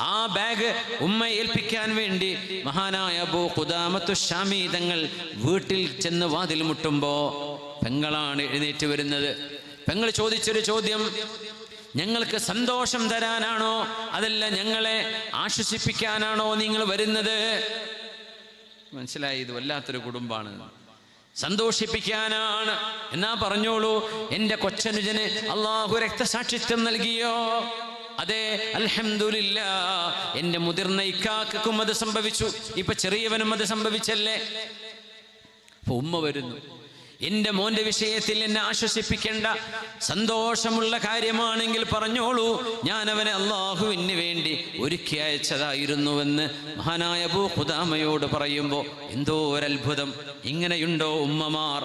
ആ ബാഗ് ഉമ്മ ഏൽപ്പിക്കാൻ വേണ്ടി മഹാനായ അബൂ ഖുദാമത്തു ഷാമി തങ്ങൾ വീട്ടിൽ ചെന്ന് വാതിൽ മുട്ടുമ്പോ പെങ്ങളാണ് എഴുന്നേറ്റ് വരുന്നത്. പെങ്ങൾ ചോദിച്ചൊരു ചോദ്യം ഞങ്ങൾക്ക് സന്തോഷം തരാനാണോ? അതല്ല ഞങ്ങളെ ആശ്വസിപ്പിക്കാനാണോ നിങ്ങൾ വരുന്നത്? മനസ്സിലായി ഇത് വല്ലാത്തൊരു കുടുംബമാണ്. സന്തോഷിപ്പിക്കാനാണ്. എന്നാ പറഞ്ഞോളൂ എന്റെ കൊച്ചനുജന് അള്ളാഹു രക്തസാക്ഷിത്വം നൽകിയോ? അതെ അൽഹംദുലില്ല എന്റെ മുതിർന്ന ഇക്കാക്കും അത് സംഭവിച്ചു. ഇപ്പൊ ചെറിയവനും അത് സംഭവിച്ചല്ലേ? ഉമ്മ വരുന്നു. എന്റെ മോന്റെ വിഷയത്തിൽ എന്നെ ആശ്വസിപ്പിക്കേണ്ട സന്തോഷമുള്ള കാര്യമാണെങ്കിൽ പറഞ്ഞോളൂ. ഞാൻ അവനെ അള്ളാഹുവിന് വേണ്ടി ഒരുക്കി അയച്ചതായിരുന്നുവെന്ന് മഹാനായ ഭൂ ഖുദാമയോട് പറയുമ്പോൾ എന്തോ ഒരത്ഭുതം. ഇങ്ങനെയുണ്ടോ ഉമ്മമാർ?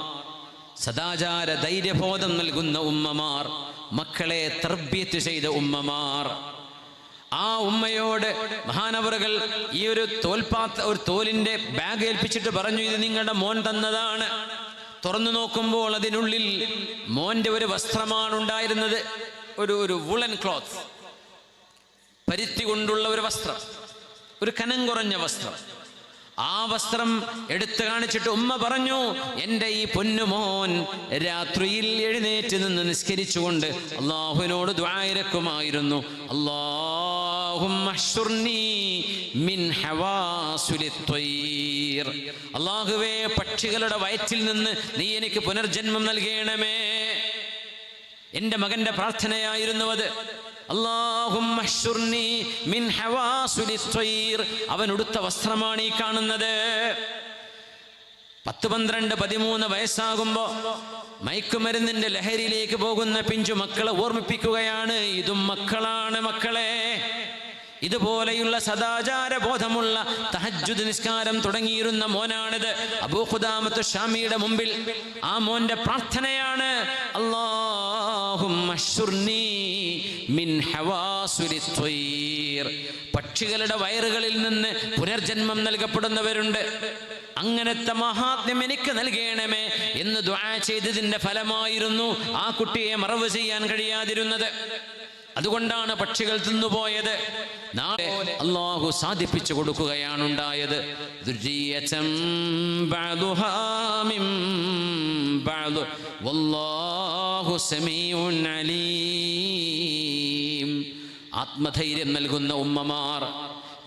സദാചാര ധൈര്യബോധം നൽകുന്ന ഉമ്മമാർ. മക്കളെ തർബ്യത്ത് ചെയ്ത ഉമ്മമാർ. ആ ഉമ്മയോട് മഹാനവറുകൾ ഈ ഒരു തോൽപാത്ത ഒരു തോലിന്റെ ബാഗ് ഏൽപ്പിച്ചിട്ട് പറഞ്ഞു ഇത് നിങ്ങളുടെ മോൻ തന്നതാണ്. തുറന്നു നോക്കുമ്പോൾ അതിനുള്ളിൽ മോന്റെ ഒരു വസ്ത്രമാണ് ഉണ്ടായിരുന്നത്. ഒരു ഒരു വുളൻ ക്ലോത്ത് പരുത്തി കൊണ്ടുള്ള ഒരു വസ്ത്രം. ഒരു കനം കുറഞ്ഞ വസ്ത്രം. ആ വസ്ത്രം എടുത്തു കാണിച്ചിട്ട് ഉമ്മ പറഞ്ഞു എന്റെ ഈ പൊന്നുമോൻ രാത്രിയിൽ എഴുന്നേറ്റ് നിന്ന് നിസ്കരിച്ചുകൊണ്ട് അള്ളാഹുവിനോട് ദ്വായരക്കുമായിരുന്നു അള്ളാഹുവേ പക്ഷികളുടെ വയറ്റിൽ നിന്ന് നീ എനിക്ക് പുനർജന്മം നൽകണമേ. എന്റെ മകന്റെ പ്രാർത്ഥനയായിരുന്നു അത്. അവൻ ഉടുത്ത വസ്ത്രമാണ് ഈ കാണുന്നത്. പത്ത് പന്ത്രണ്ട് പതിമൂന്ന് വയസ്സാകുമ്പോ മയക്കുമരുന്നിന്റെ ലഹരിയിലേക്ക് പോകുന്ന പിഞ്ചു മക്കളെ ഓർമ്മിപ്പിക്കുകയാണ്. ഇതും മക്കളാണ് മക്കളെ. ഇതുപോലെയുള്ള സദാചാര ബോധമുള്ള തഹജുദ് നിസ്കാരം തുടങ്ങിയിരുന്ന മോനാണിത്. അബൂഖുദാമത്ത് ഷാമിയുടെ മുമ്പിൽ ആ മോന്റെ പ്രാർത്ഥനയാണ്. പക്ഷികളുടെ വയറുകളിൽ നിന്ന് പുനർജന്മം നൽകപ്പെടുന്നവരുണ്ട്. അങ്ങനത്തെ മഹാത്മ്യം എനിക്ക് നൽകണമേ എന്ന് ദ്വാ ചെയ്തതിന്റെ ഫലമായിരുന്നു ആ കുട്ടിയെ മറവ് ചെയ്യാൻ കഴിയാതിരുന്നത്. അതുകൊണ്ടാണ് പക്ഷികൾ തിന്നുപോയത്. നാളെ അള്ളാഹു സാധിപ്പിച്ചു കൊടുക്കുകയാണ് ഉണ്ടായത് ആത്മധൈര്യം നൽകുന്ന ഉമ്മമാർ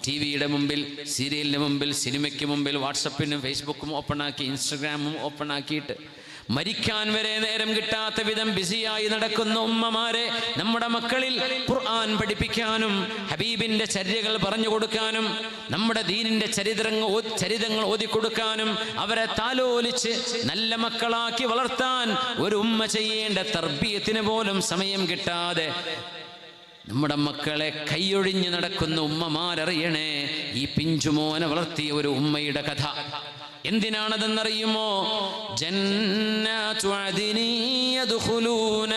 ടി വിയുടെ മുമ്പിൽ സീരിയലിന് മുമ്പിൽ സിനിമയ്ക്ക് മുമ്പിൽ വാട്സപ്പിനും ഫേസ്ബുക്കും ഓപ്പണാക്കി ഇൻസ്റ്റഗ്രാമും ഓപ്പണാക്കിയിട്ട് മരിക്കാൻ വരെ നേരം കിട്ടാത്ത വിധം ബിസിയായി നടക്കുന്ന ഉമ്മമാരെ നമ്മുടെ മക്കളിൽ ഖുർആൻ പഠിപ്പിക്കാനും ഹബീബിന്റെ ചര്യകൾ പറഞ്ഞു കൊടുക്കാനും നമ്മുടെ ദീനിന്റെ ചരിത്രങ്ങൾ ചരിതങ്ങൾ ഓതിക്കൊടുക്കാനും അവരെ താലോലിച്ച് നല്ല മക്കളാക്കി വളർത്താൻ ഒരു ഉമ്മ ചെയ്യേണ്ട തർബീയത്തിന് പോലും സമയം കിട്ടാതെ നമ്മുടെ മക്കളെ കൈയൊഴിഞ്ഞ് നടക്കുന്ന ഉമ്മമാരറിയണേ ഈ പിഞ്ചുമോനെ വളർത്തിയ ഒരു ഉമ്മയുടെ കഥ. എന്തിനാണതെന്നറിയുമോ? ജന്നാതു അദ്നി യദ്ഖുലൂന